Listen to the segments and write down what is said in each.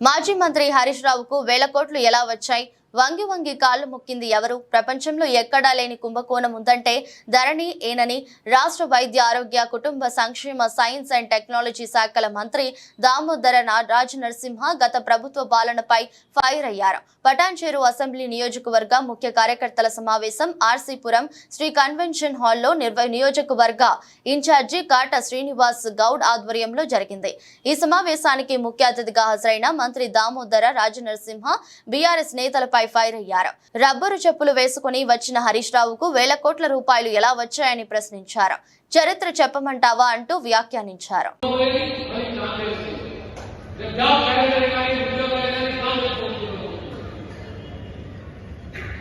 మాజీ మంత్రి హరీష్ రావుకు వేల కోట్లు ఎలా వచ్చాయి? వంగి వంగి కాళ్ళు మొక్కింది ఎవరు? ప్రపంచంలో ఎక్కడా లేని కుంభకోణం ఉందంటే ధరణి ఏనని రాష్ట్ర వైద్య ఆరోగ్య కుటుంబ సంక్షేమ సైన్స్ అండ్ టెక్నాలజీ శాఖల మంత్రి దామోదర నా- రాజ నరసింహ గత ప్రభుత్వ పాలనపై ఫైర్ అయ్యారు. పటాన్చేరు అసెంబ్లీ నియోజకవర్గ ముఖ్య కార్యకర్తల సమావేశం ఆర్సీపురం శ్రీ కన్వెన్షన్ హాల్లో నిర్వ నియోజకవర్గ ఇన్ఛార్జి కాట శ్రీనివాస్ గౌడ్ ఆధ్వర్యంలో జరిగింది. ఈ సమావేశానికి ముఖ్య అతిథిగా హాజరైన మంత్రి దామోదర రాజనరసింహ బీఆర్ఎస్ నేతలపై ఫైర్ అయ్యారు. రబ్బరు చెప్పులు వేసుకుని వచ్చిన హరీష్ రావుకు వేల కోట్ల రూపాయలు ఎలా వచ్చాయని ప్రశ్నించారు. చరిత్ర చెప్పమంటావా అంటూ వ్యాఖ్యానించారు.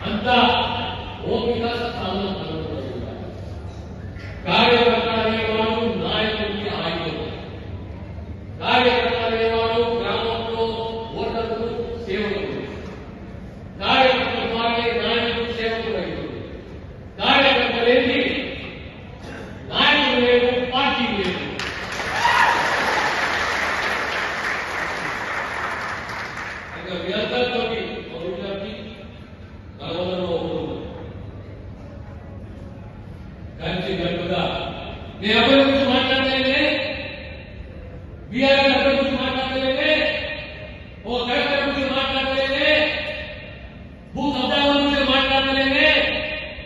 అంతా కదా. నేను ఎవరి గురించి మాట్లాడలేదే? బీఆర్ ఎవరి గురించి మాట్లాడలేదే? ఓ కలెక్టర్ గురించి మాట్లాడలేదే? భూ కబ్జాల గురించి మాట్లాడలేదే?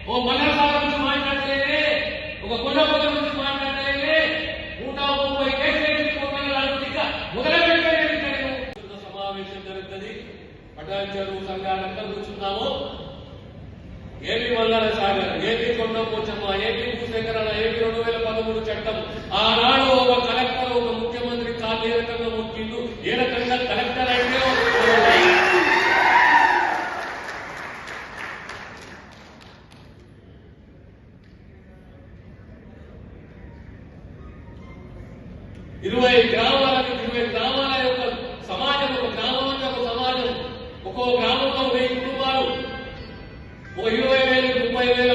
ఓ మండల గురించి మాట్లాడలేదే? ఒక కొండపొద గురించి మాట్లాడలేదే? నూట ముప్పై కేసులు కోట్ల మొదలుపెట్టే సమావేశం జరుగుతుంది. పటాన్చెరు సంఘాలంతా కూర్చున్నాము. ఏపీ మల్లాల సాగర్. ఏపీ కొండ పోచమ్మ ఏపీ భూసేకరణ ఏపీ రెండు వేల పదమూడు చట్టం. ఆనాడు ఒక కలెక్టర్ ఒక ముఖ్యమంత్రి కాలు ఏ రకంగా ముట్టిండు? ఏ రకంగా కలెక్టర్ అంటే ఇరవై గ్రామాలకు ఇరవై గ్రామాల యొక్క సమాజం ఒక గ్రామం అంటే ఒక సమాజం. ఒక్కో గ్రామంలో వెయ్యి కుటుంబాలు. ఒక ఇరవై వేలు ముప్పై వేల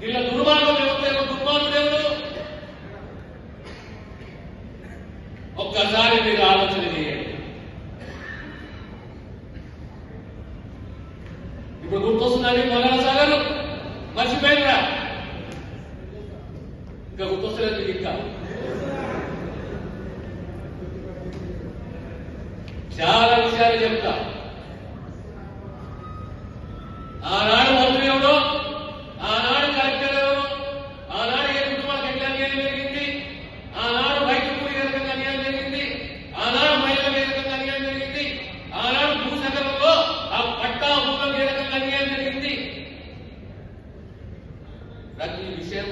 వీళ్ళ దుర్మార్గం ఎవరు దుర్మార్గుడు ఒక్కసారి మీరు ఆలోచన చేయండి. ఇప్పుడు గుర్తొస్తుందండి మొదల సాగర్. మర్చిపోయినరా? ఇంకా గుర్తొస్తలేదు ఇంకా. చాలా విషయాలు చెప్తా ఆనాడు మంత్రి ఎవడో ఆనాడు కలెక్టర్ ఎవరో ఆనాడు ఏ కుటుంబాలకు ఎట్లా అన్యాయం జరిగింది ఆనాడు బయట కూడి ఏ రకంగా అన్యాయం జరిగింది ఆనాడు మహిళలకు ఏ రకంగా అన్యాయం జరిగింది ఆనాడు భూసగరంలో ఆ పట్టా భూములకు ఏ రకంగా అన్యాయం జరిగింది ప్రతి విషయం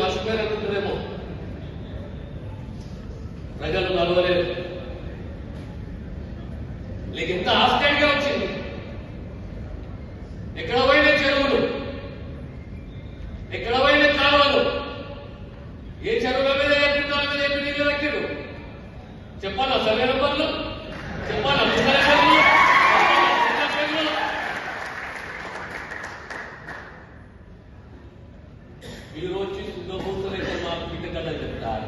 మర్చిపోయారు అనుకుంటారేమో ప్రజలు కథ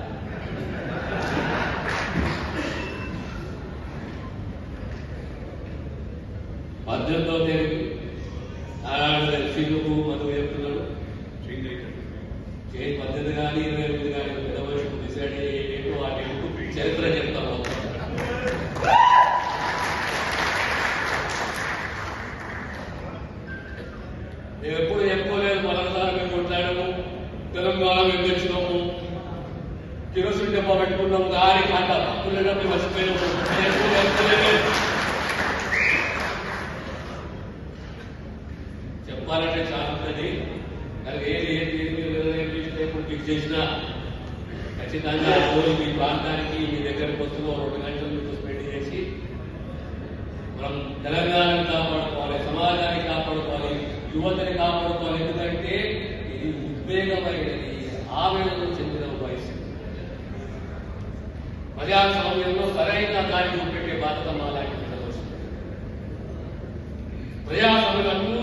మద్యంతో పద్దెనిమిదో తేదీ ఆనాడు మధు చెప్తున్నాడు చేయి పద్దెనిమిది కానీ ఇరవై ఎనిమిది కానీ పెద్ద వయసు డిసైడ్ అయ్యేటో వాటి చరిత్ర కిరోసిన్ డబ్బా పెట్టుకున్నాము దారి కాట పిల్లడప్పుడు మర్చిపోయినాము చెప్పాలంటే చాలా ఉంటుంది కానీ ఏది ఏది ఏది మీరు ఫిక్స్ చేసినా ఖచ్చితంగా ఆ రోజు మీ ప్రాంతానికి మీ దగ్గరకు వస్తున్న రెండు గంటలు మీకు స్పెండ్ చేసి మనం తెలంగాణను కాపాడుకోవాలి సమాజాన్ని కాపాడుకోవాలి యువతని కాపాడుకోవాలి. ఎందుకంటే ఇది ఉద్వేగమైనది ఆవేదన చెందిన ప్రజాస్వామ్యంలో సరైన దారి చూపెట్టే బాధ్యత మా లాంటి ప్రజలకు వస్తుంది. ప్రజాస్వామ్యం